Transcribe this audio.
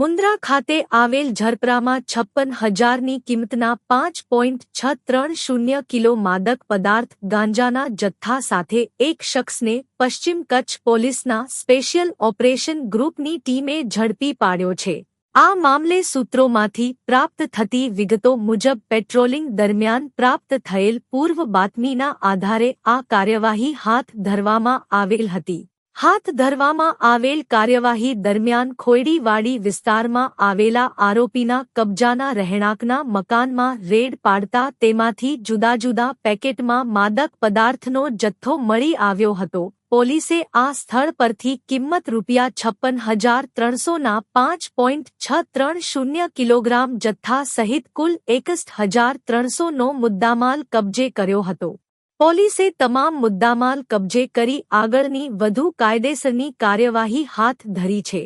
મુન્દ્રા ખાતે આવેલ ઝરપરામાં છપ્પન હજારની કિંમતના પાંચ પોઈન્ટ છ ત્રણ શૂન્ય કિલો માદક પદાર્થ ગાંજાના જથ્થા સાથે એક શખ્સને પશ્ચિમ કચ્છ પોલીસના સ્પેશિયલ ઓપરેશન ગ્રુપની ટીમે ઝડપી પાડ્યો છે. આ મામલે સૂત્રોમાંથી પ્રાપ્ત થતી વિગતો મુજબ પેટ્રોલિંગ દરમિયાન પ્રાપ્ત થયેલ પૂર્વ બાતમીના આધારે આ કાર્યવાહી હાથ ધરવામાં આવેલ હતી. હાથ ધરવામાં આવેલ કાર્યવાહી દરમિયાન ખોયડીવાડી વિસ્તારમાં આવેલા આરોપીના કબજાના રહેણાંકના મકાનમાં રેડ પાડતા તેમાંથી જુદા જુદા પેકેટમાં માદક પદાર્થનો જથ્થો મળી આવ્યો હતો. પોલીસે આ સ્થળ પરથી કિંમત રૂપિયા છપ્પન હજાર ત્રણસોના પાંચ પોઈન્ટ છ ત્રણ શૂન્ય કિલોગ્રામ જથ્થા સહિત કુલ એકસઠ હજાર ત્રણસોનો મુદ્દામાલ કબજે કર્યો હતો. પોલીસે તમામ મુદ્દામાલ કબજે કરી આગળની વધુ કાયદેસરની કાર્યવાહી હાથ ધરી છે.